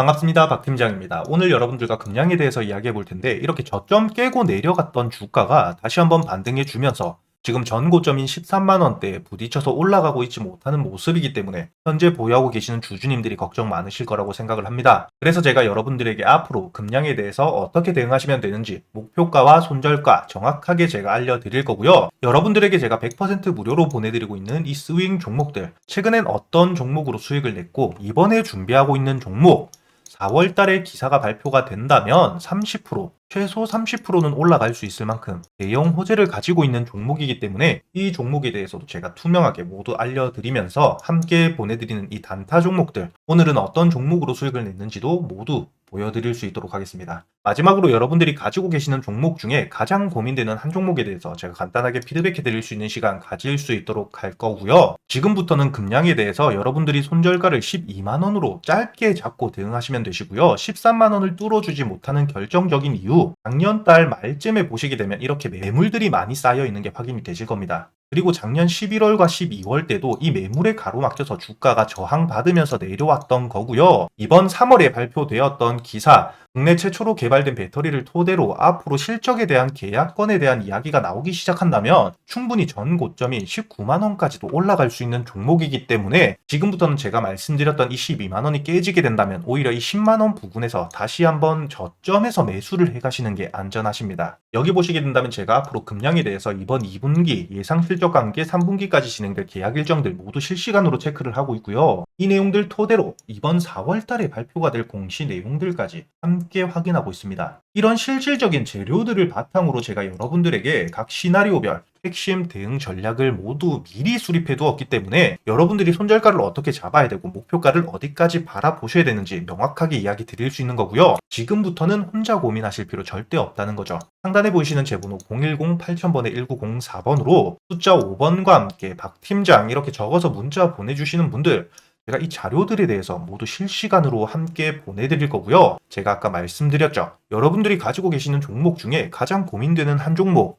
반갑습니다. 박 팀장입니다. 오늘 여러분들과 금량에 대해서 이야기해 볼 텐데 이렇게 저점 깨고 내려갔던 주가가 다시 한번 반등해 주면서 지금 전 고점인 13만 원대에 부딪혀서 올라가고 있지 못하는 모습이기 때문에 현재 보유하고 계시는 주주님들이 걱정 많으실 거라고 생각을 합니다. 그래서 제가 여러분들에게 앞으로 금량에 대해서 어떻게 대응하시면 되는지 목표가와 손절가 정확하게 제가 알려드릴 거고요. 여러분들에게 제가 100% 무료로 보내드리고 있는 이 스윙 종목들 최근엔 어떤 종목으로 수익을 냈고 이번에 준비하고 있는 종목 4월 달에 기사가 발표가 된다면 30% 최소 30%는 올라갈 수 있을 만큼 대형 호재를 가지고 있는 종목이기 때문에 이 종목에 대해서도 제가 투명하게 모두 알려드리면서 함께 보내드리는 이 단타 종목들 오늘은 어떤 종목으로 수익을 냈는지도 모두 보여드릴 수 있도록 하겠습니다. 마지막으로 여러분들이 가지고 계시는 종목 중에 가장 고민되는 한 종목에 대해서 제가 간단하게 피드백해 드릴 수 있는 시간 가질 수 있도록 할 거고요. 지금부터는 금량에 대해서 여러분들이 손절가를 12만원으로 짧게 잡고 대응하시면 되시고요. 13만원을 뚫어주지 못하는 결정적인 이유, 작년 달 말쯤에 보시게 되면 이렇게 매물들이 많이 쌓여 있는 게 확인이 되실 겁니다. 그리고 작년 11월과 12월 때도 이 매물에 가로막혀서 주가가 저항받으면서 내려왔던 거고요. 이번 3월에 발표되었던 기사, 국내 최초로 개발된 배터리를 토대로 앞으로 실적에 대한 계약권에 대한 이야기가 나오기 시작한다면 충분히 전 고점인 19만 원까지도 올라갈 수 있는 종목이기 때문에 지금부터는 제가 말씀드렸던 이 12만 원이 깨지게 된다면 오히려 이 10만 원 부근에서 다시 한번 저점에서 매수를 해가시는 게 안전하십니다. 여기 보시게 된다면 제가 앞으로 금량에 대해서 이번 2분기 예상 실적 관계 3분기까지 진행될 계약 일정들 모두 실시간으로 체크를 하고 있고요. 이 내용들 토대로 이번 4월 달에 발표가 될 공시 내용들까지 함께 확인하고 있습니다. 이런 실질적인 재료들을 바탕으로 제가 여러분들에게 각 시나리오별 핵심 대응 전략을 모두 미리 수립해 두었기 때문에 여러분들이 손절가를 어떻게 잡아야 되고 목표가를 어디까지 바라보셔야 되는지 명확하게 이야기 드릴 수 있는 거고요. 지금부터는 혼자 고민하실 필요 절대 없다는 거죠. 상단에 보이시는 제 번호 010-8000번에 1904번으로 숫자 5번과 함께 박 팀장 이렇게 적어서 문자 보내주시는 분들 제가 이 자료들에 대해서 모두 실시간으로 함께 보내드릴 거고요. 제가 아까 말씀드렸죠. 여러분들이 가지고 계시는 종목 중에 가장 고민되는 한 종목,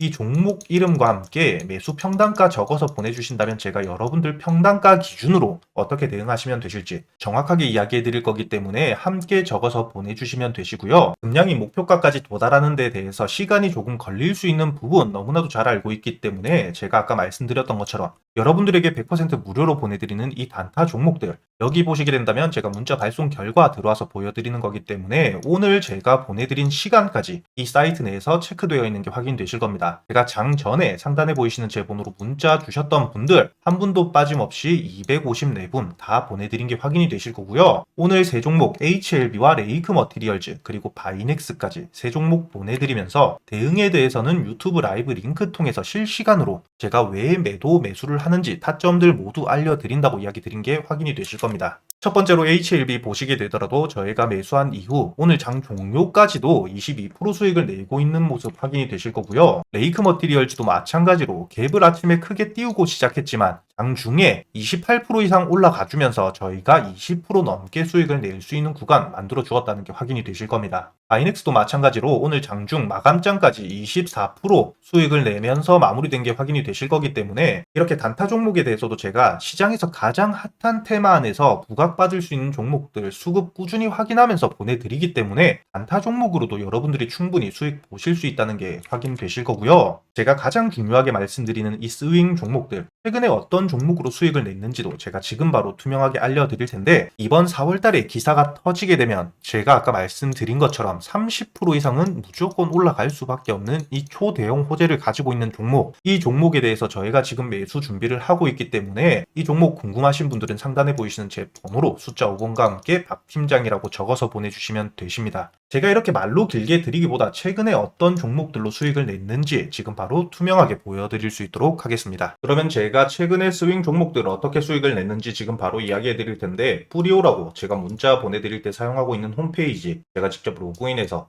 이 종목 이름과 함께 매수 평단가 적어서 보내주신다면 제가 여러분들 평단가 기준으로 어떻게 대응하시면 되실지 정확하게 이야기해 드릴 거기 때문에 함께 적어서 보내주시면 되시고요. 금량이 목표가까지 도달하는 데 대해서 시간이 조금 걸릴 수 있는 부분 너무나도 잘 알고 있기 때문에 제가 아까 말씀드렸던 것처럼 여러분들에게 100% 무료로 보내드리는 이 단타 종목들 여기 보시게 된다면 제가 문자 발송 결과 들어와서 보여드리는 거기 때문에 오늘 제가 보내드린 시간까지 이 사이트 내에서 체크되어 있는 게 확인되실 겁니다. 제가 장 전에 상단에 보이시는 제 번호로 문자 주셨던 분들 한 분도 빠짐없이 254분 다 보내드린 게 확인이 되실 거고요. 오늘 세 종목 HLB와 레이크 머티리얼즈 그리고 바이넥스까지 세 종목 보내드리면서 대응에 대해서는 유튜브 라이브 링크 통해서 실시간으로 제가 왜 매도 매수를 하는지 타점들 모두 알려드린다고 이야기 드린 게 확인이 되실 겁니다. 첫 번째로 HLB 보시게 되더라도 저희가 매수한 이후 오늘 장 종료까지도 22% 수익을 내고 있는 모습 확인이 되실 거고요. 레이크 머티리얼즈도 마찬가지로 갭을 아침에 크게 띄우고 시작했지만 장 중에 28% 이상 올라가 주면서 저희가 20% 넘게 수익을 낼 수 있는 구간 만들어 주었다는 게 확인이 되실 겁니다. 바이넥스도 마찬가지로 오늘 장중 마감장까지 24% 수익을 내면서 마무리된 게 확인이 되실 거기 때문에 이렇게 단타 종목에 대해서도 제가 시장에서 가장 핫한 테마 안에서 부각받을 수 있는 종목들 수급 꾸준히 확인하면서 보내드리기 때문에 단타 종목으로도 여러분들이 충분히 수익 보실 수 있다는 게 확인되실 거고요. 제가 가장 중요하게 말씀드리는 이 스윙 종목들 최근에 종목으로 수익을 냈는지도 제가 지금 바로 투명하게 알려드릴 텐데 이번 4월 달에 기사가 터지게 되면 제가 아까 말씀드린 것처럼 30% 이상은 무조건 올라갈 수밖에 없는 이 초대형 호재를 가지고 있는 종목 이 종목에 대해서 저희가 지금 매수 준비를 하고 있기 때문에 이 종목 궁금하신 분들은 상단에 보이시는 제 번호로 숫자 5번과 함께 박 팀장이라고 적어서 보내주시면 되십니다. 제가 이렇게 말로 길게 드리기보다 최근에 어떤 종목들로 수익을 냈는지 지금 바로 투명하게 보여드릴 수 있도록 하겠습니다. 그러면 제가 최근에 스윙 종목들을 어떻게 수익을 냈는지 지금 바로 이야기해 드릴 텐데 뿌리오라고 제가 문자 보내드릴 때 사용하고 있는 홈페이지 제가 직접 로그인해서